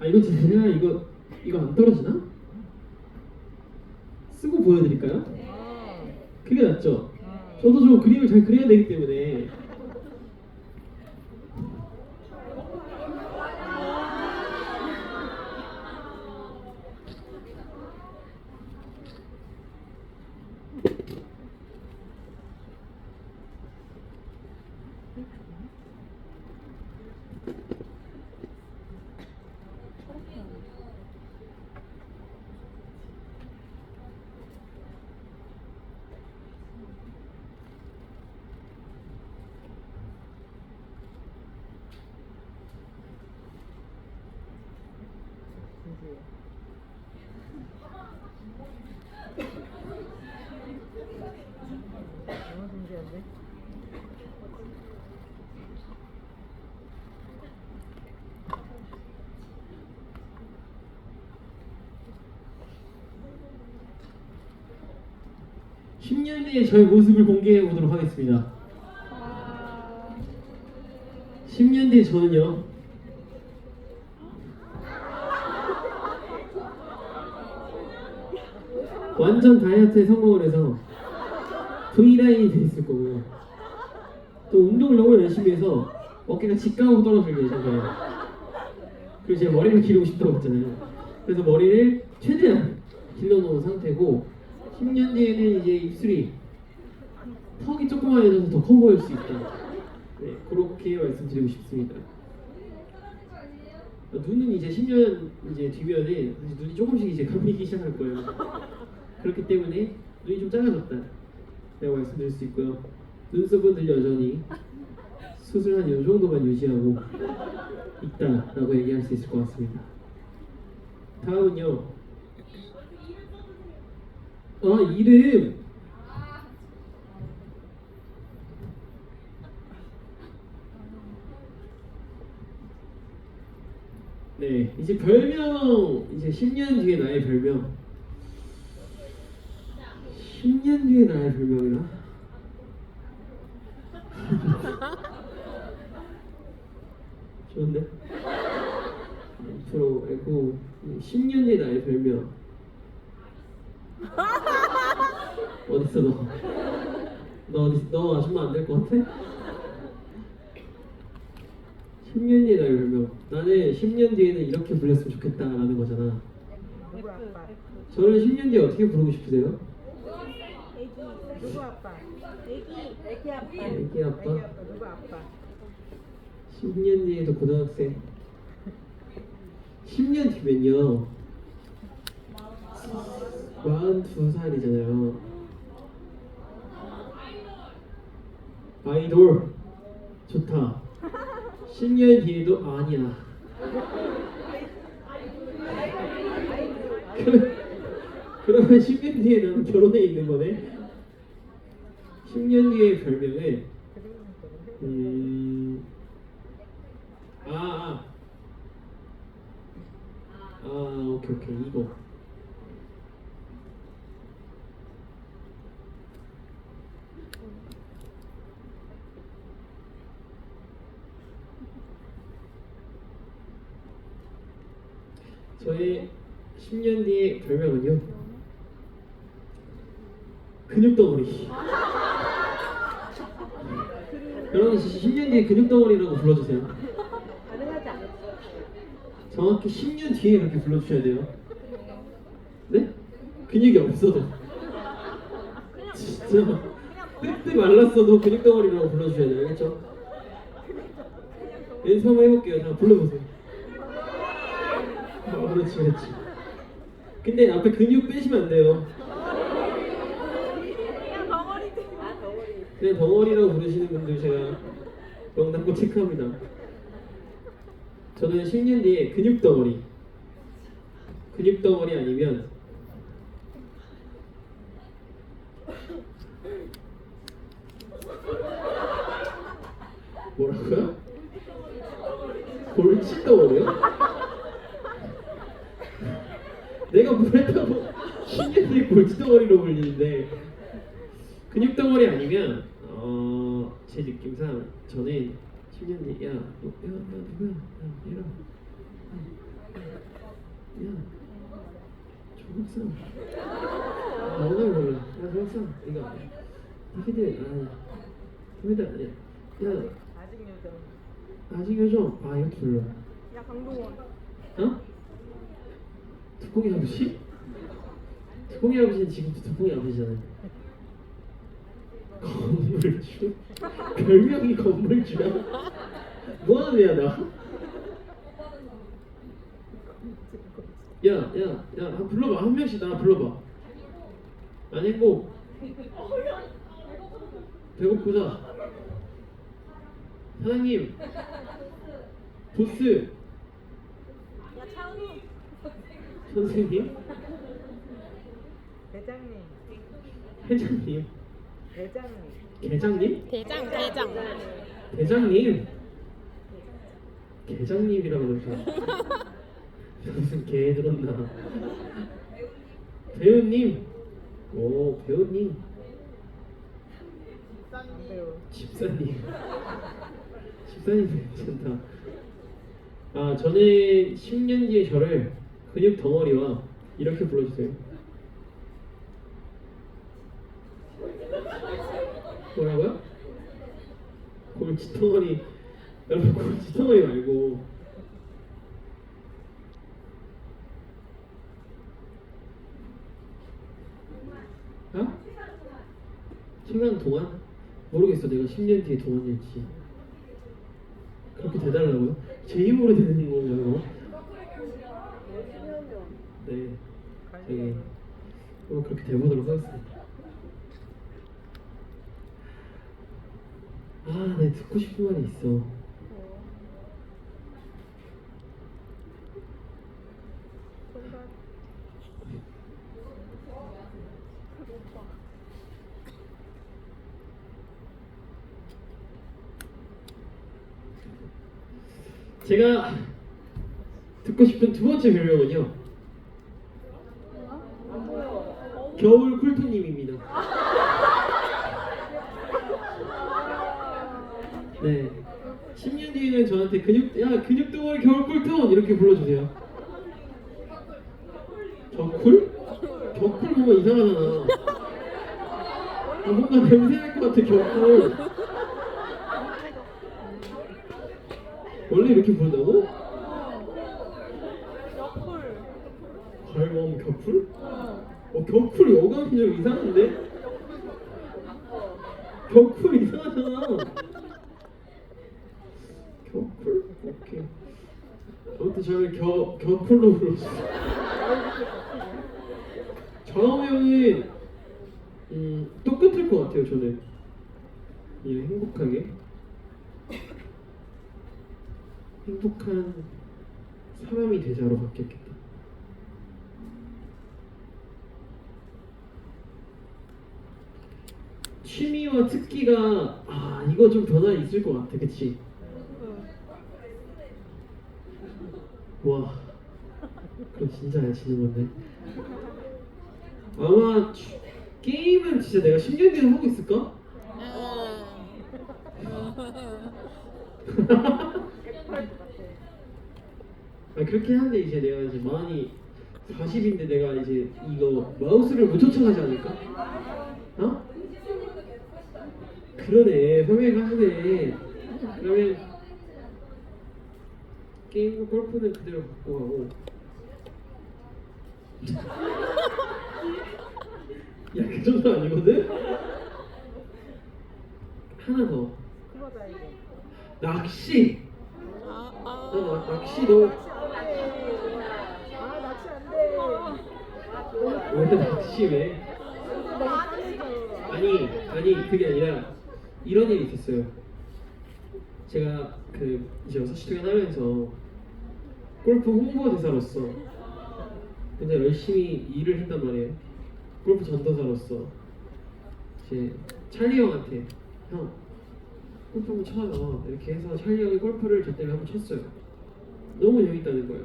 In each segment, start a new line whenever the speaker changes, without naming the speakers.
아 이거 제가 이거 이거 안 떨어지나? 쓰고 보여드릴까요? 그게 낫죠. 저도 좀 그림을 잘 그려야 되기 때문에
너무 진지한데?
십 10년 뒤에 저의 모습을 공개해 보도록 하겠습니다. 10년 뒤에 저는요. 완전 다이어트에 성공을 해서 V라인이 돼 있을 거고요. 또 운동을 너무 열심히 해서 어깨가 직각으로 떨어질 예정이에요. 그리고 제 머리를 기르고 싶다고 했잖아요. 그래서 머리를 최대한 길러놓은 상태고 10년 뒤에는 이제 입술이 턱이 조그만해져서 더 커 보일 수 있다. 네, 그렇게 말씀드리고 싶습니다. 눈은 이제 10년 이제 뒤면에 눈이 조금씩 이제 감리기 시작할 거예요. 그렇기 때문에 눈이 좀 작아졌다. 라고 말씀드릴 수 있고요. 눈썹은 늘 여전히 수술 한이 정도만 유지하고 있다라고 얘기할 수 있을 것 같습니다. 다음은요. 아 이름. 네 이제 별명 이제 10년 뒤에 나의 별명. 10년 뒤에 나의 별명이라? 좋은데? 앞으로 알고 10년 뒤에 나의 별명 어딨어 너? 너 어디 너 아줌마 안 될 것 같아? 10년 뒤에 나의 별명 나는 10년 뒤에는 이렇게 불렸으면 좋겠다라는 거잖아? 저를 10년 뒤에 어떻게 부르고 싶으세요?
애기 누구 아빠? 애기 애기 아빠?
애기 아빠
누구 아빠?
10년 뒤에도 고등학생 10년 뒤면요 42살이잖아요 아이돌 좋다 10년 뒤에도 아, 아니야 그러- 그러면 10년 뒤에 나는 결혼해 있는 거네 10년 뒤의 별명은 음... 아, 아. 아, 오케이, 오케이. 이거. 저의 10년 뒤의 별명은요. 근육덩어리. 여러분, 10년 뒤에 근육덩어리라고 불러주세요.
가능하지 않을까?
정확히 10년 뒤에 그렇게 불러주셔야 돼요. 네? 근육이 없어도. 진짜 뜨뜻 말랐어도 근육 덩어리라고 불러주셔야 돼요. 알겠죠? 연습 한번 해볼게요. 자, 불러보세요. 어, 그렇지, 그렇지. 근데 앞에 근육 빼시면 안 돼요.
그냥 아 덩어리
그냥 덩어리라고 부르시는 분들 제가 명단고 체크합니다. 저는 10년 뒤에 근육 덩어리, 근육 덩어리 아니면 뭐라고요? 골치 덩어리요? 그 골칫덩어리로 불리는데 근육 덩어리 아니면 어, 제 느낌상 저는 10년이 야, 너, 야, 야, 누구야? 야, 야, 조국상. 아, 나오나 몰라. 야, 조국상. 이거 아니야. 다키들 아, 아니야. 아니야. 야.
아직 요정.
아직 요정. 아, 이렇게 불러.
야, 강동원.
어? 두꺼비 아저씨? 두콩이 아버지는 지금도 두콩이 아버지잖아요 건물주? 별명이 건물주야? 뭐하는 애야 나? 야, 야, 야, 한 불러봐. 한 명씩 나 불러봐. 아니고 배고프다. 사장님, 보스. 선생님,
대장님.
회장님,
대장님.
계장님,
대장 대장
대장님, 계장님이라고 그러죠. 무슨 개 들었나? 배우님, 오 배우님,
안배우.
집사님, 집사님 괜찮다. 아 저는 10년 뒤에 저를 근육 덩어리와 이렇게 불러주세요. 뭐라고요? 골치 덩어리 여러분 골치 덩어리 말고 어? 시간 동안 모르겠어 내가 10년 뒤에 동안일지 그렇게 돼달라고요? 제 힘으로 되는 건가요? 네 저기 한번 그렇게 돼보도록 하겠습니다 아, 네 듣고 싶은 말이 있어. 제가 듣고 싶은 두 번째 별명은요. 겨울 쿨토님입니다. 네. 10년 저한테 근육 야 근육 덩어리 겨울 쿨톤 이렇게 불러주세요. 겨쿨? 겨쿨 보면 이상하잖아. 아, 뭔가 냄새 날 것 같아 겨쿨. 원래 이렇게 부른다고? 발광 격풀? 어 격풀 여감이 좀 이상한데? 격풀 이상하잖아. 격풀? 오케이. 아무튼 저를 겨 격풀로 불러주세요. 정우 형은 음 똑같을 것 같아요 저는. 예 행복하게. 행복한 사람이 되자로 바뀌었겠다. 취미와 특기가 아 이거 좀 변화 있을 것 같아, 그치? 와, 그럼 진짜 잘 치는 건데. 아마 취- 게임은 진짜 내가 10년 뒤에 하고 있을까? 아 그렇게 하는데 이제 내가 이제 많이 40인데 내가 이제 이거 마우스를 못 쫓아가지 않을까? 어? 그러네 설명이 하네 그러면 게임과 골프는 그대로 갖고 가고 야그 정도 아니거든? 하나 더
그거다 이거.
낚시
아,
나
아.
나- 낚시 너
아 낚시 안 돼.
왜 낚시 왜? 아니 아니 그게 아니라 이런 일이 있었어요. 제가 그 이제 6시 동안 하면서 골프 홍보 대사로서 굉장히 열심히 일을 했단 말이에요. 골프 전도사로서 이제 찰리 형한테 형 골프 한번 쳐요 이렇게 해서 찰리 형이 골프를 저 때문에 한번 쳤어요. 너무 재밌다는 거예요.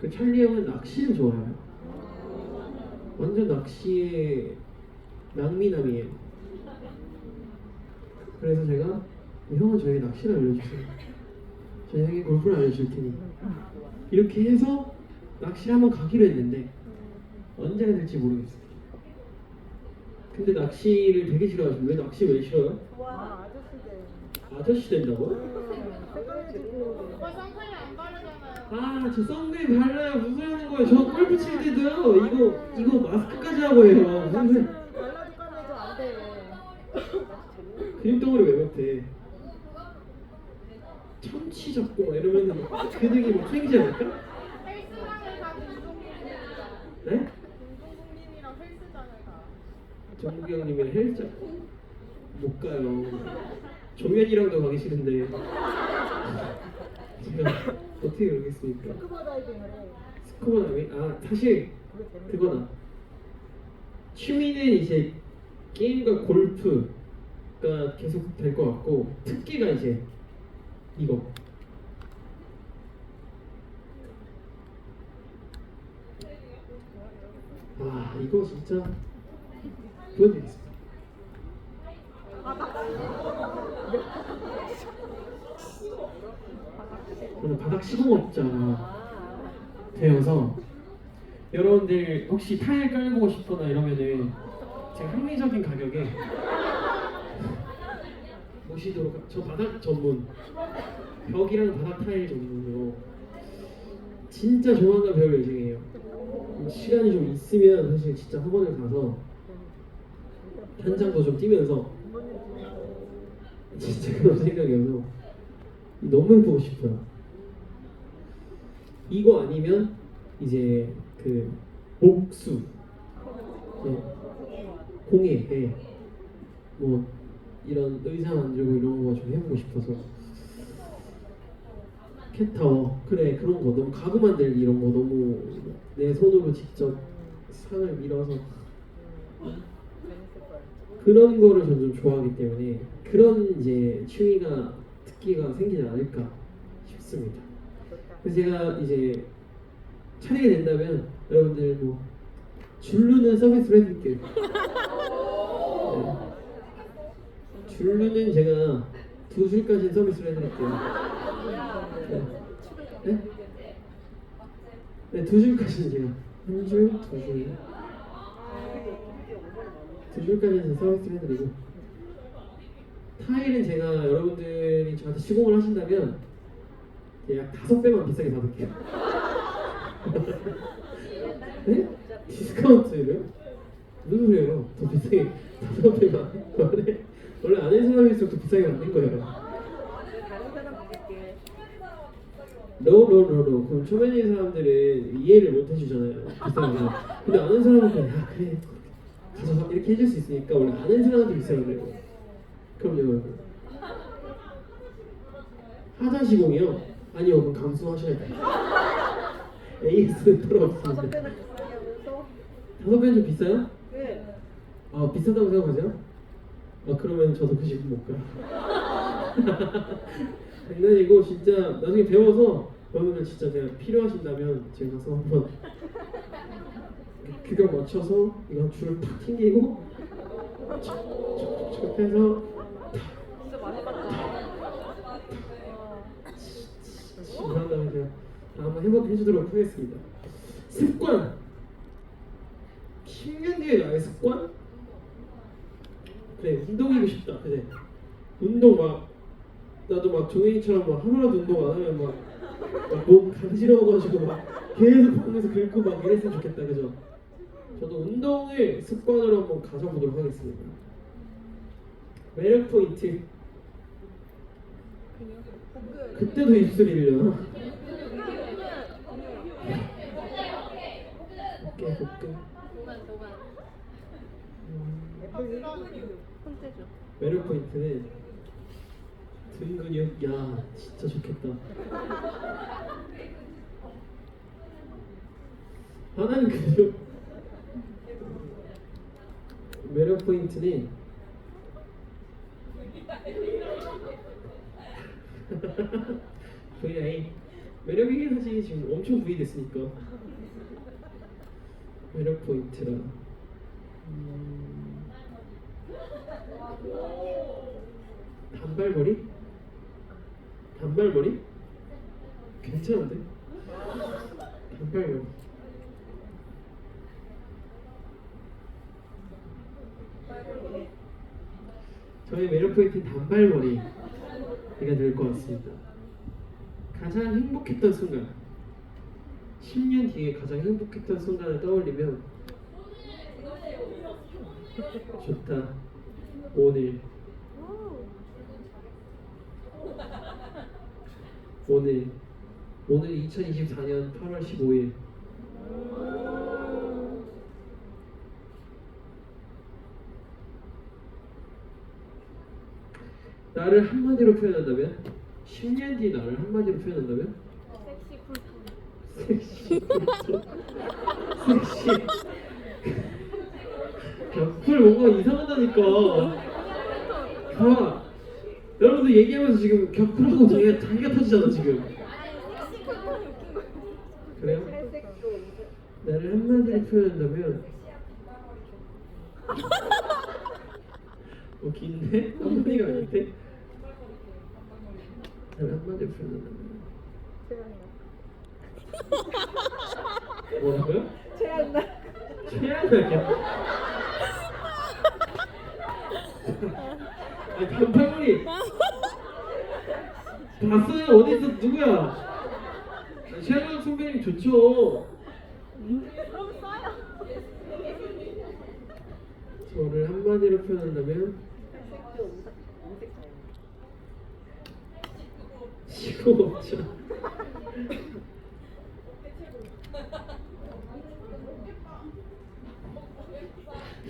그 찰리 형은 낚시를 좋아해요. 완전 낚시의 낭미남이에요. 그래서 제가 형은 저에게 낚시를 알려주세요. 저에게 골프를 알려줄 테니 이렇게 해서 낚시를 한번 가기로 했는데 언제가 될지 모르겠어요. 근데 낚시를 되게 싫어하시고 왜 낚시 왜 싫어요?
와 아저씨 돼.
아저씨 된다고?
색깔지고.
오빠 선크림 안 바르잖아요.
아, 저 선크림 발라요. 무슨 하는 거예요? 저 골프 칠 때도요. 이거 이거 마스크까지 하고 해요. 무슨?
발라도 까매도 안 돼.
근육 덩어리 왜 못해? 참치 잡고 막 이러면은 막 근육이 막 생기지 않을까?
헬스장을 가 김종국님이랑
네?
김종국님이랑 헬스장을 가.
정국이 형님이랑 헬스 못 가요. 종현이랑도 가기 싫은데 제가 어떻게 그러겠습니까?
스쿠버 다이빙을 해.
스쿠버 다이빙? 아 사실. 그거다. 취미는 이제 게임과 골프가 계속 될 것 같고 특기가 이제 이거. 아 이거 진짜 보여드리겠습니다. 바닥 시공업자가 되어서 여러분들 혹시 타일 깔고 싶거나 이러면은 제가 합리적인 가격에 모시도록 하- 저 바닥 전문 벽이랑 바닥 타일 전문으로 진짜 조만간 배울 예정이에요. 시간이 좀 있으면 사실 진짜 학원을 가서 현장도 좀 뛰면서 진짜 그런 생각이어서 너무 해보고 싶어요. 이거 아니면 이제 그 목수, 네. 공예, 예. 뭐 이런 의자 만들고 이런 거 좀 해보고 싶어서 캣타워 그래 그런 거 너무 가구 만들기 이런 거 너무 내 손으로 직접 상을 밀어서. 그런 거를 전 좀 좋아하기 때문에 그런 이제 취미가 특기가 생기지 않을까 싶습니다. 그래서 제가 이제 차리게 된다면 여러분들 뭐 줄루는 서비스로 해드릴게요. 네. 줄루는 제가 두 줄까지 서비스로 해드릴게요. 네. 네? 네, 두 줄까지는 제가 한 줄, 두 줄, 두 줄까지는 서비스를 해드리고 타일은 제가 여러분들이 저한테 시공을 하신다면 약 다섯 배만 비싸게 받을게요. 네? 디스카운트를요? 무슨 소리예요? 더 비싸게 다섯 배만 원래 원래 아는 사람일수록 더 비싸게 받는 거예요.
다른 사람 부를게.
노노노노 그럼 초면인 사람들은 이해를 못 해주잖아요 비싸게 근데 아는 사람은 그냥 야 그래 가서 이렇게 해줄 수 있으니까 원래 아는 사람한테 비싸게 그래요 그럼요 하자 시공이요? 아니요 그럼 감수하셔야 돼요 AS는 따로 없습니다? 다섯 배는 좀 비싸요?
네.
아 비싸다고 생각하세요? 아 그러면 저도 그집못 가요. 장난이고 진짜 나중에 배워서 여러분들 진짜 제가 필요하신다면 제가 가서 한번 규격 맞춰서 이거 줄팍 튕기고 촉촉촉 해서
진짜 많이 받다.
그런 다음에 제가 한번 해보, 해주도록 하겠습니다. 습관 10년 뒤에 나의 습관? 그래 운동이고 싶다 그래 운동 막 나도 막 종현이처럼 막 하루라도 운동 안 하면 막몸 간지러워가지고 막 계속 방에서 긁고 막 이랬으면 좋겠다 그죠? 저도 운동을 습관으로 한번 가져보도록 하겠습니다 매력 포인트 그때도 입술이 일려나? 어깨 복근 음. 매력 포인트는 등 근육 야 진짜 좋겠다. 하나는 근육 매력 포인트는 VI 매력이긴 하지 지금 엄청 부위 됐으니까. 매력 포인트라. 음... 단발머리? 단발머리? 괜찮은데? 단발머리 저의 매력 포인트는 단발머리가 될 것 같습니다. 가장 행복했던 순간 10년 뒤에 가장 행복했던 순간을 떠올리면 좋다 오늘 오늘 오늘 2024년 8월 15일. 나를 한마디로 표현한다면? 10년 뒤 나를 한마디로 표현한다면?
섹시 쿨톤.
섹시 섹시. 벽풀 뭔가 이상하다니까. 봐 여러분들 얘기하면서 지금 격풀하고 자기가 자기가 터지잖아 지금 그래요? 나를 한마디로 표현한다면 어 긴데? 한마디가 아닌데? 나를 한마디로 표현한다면 뭐라고요?
최한나.
최악이야 아니 단발 머리. 봤어요 어디서 누구야? 최양 선배님 좋죠. 저를 한마디로 표현한다면? 시고없죠.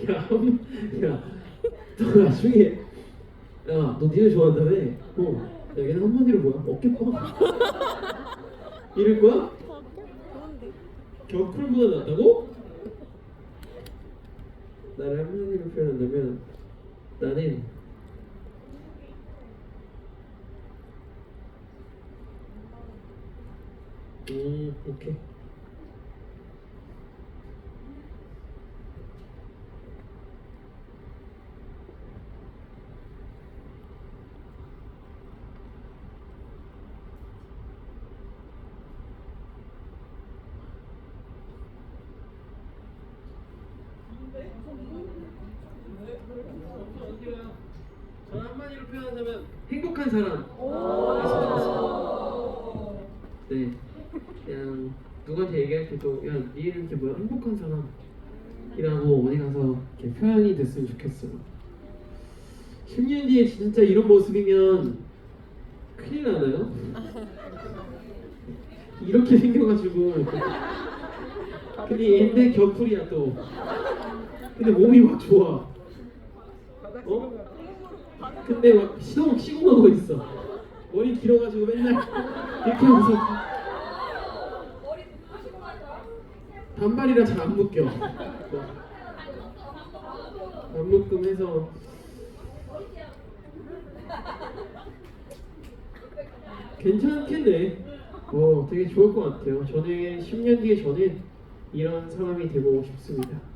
야, 한- 야, 너 나중에 야, 너 니네 좋아한다며? 어, 야, 얘는 한마디로 뭐야? 어깨빵? 이럴 거야? 격풀보다 낫다고? 나를 한마디로 표현한다면 나는 음 오케이 저는 한마디로 표현하자면 행복한 사람. 네, 그냥 누구한테 얘기할 때도 야, 네 이름 이렇게 뭐야? 행복한 사람 이라고 어디 가서 이렇게 표현이 됐으면 좋겠어요. 10년 뒤에 진짜 이런 모습이면 큰일 나나요? 이렇게 생겨가지고 근데 얘인데 격풀이야 또 근데 몸이 막 좋아 어? 근데 막 시동 시공하고 있어. 머리 길어가지고 맨날 이렇게 하면서 단발이라 잘 안 묶여. 안 묶음 해서 괜찮겠네. 어, 되게 좋을 것 같아요. 저는 10년 뒤에 저는 이런 사람이 되고 싶습니다.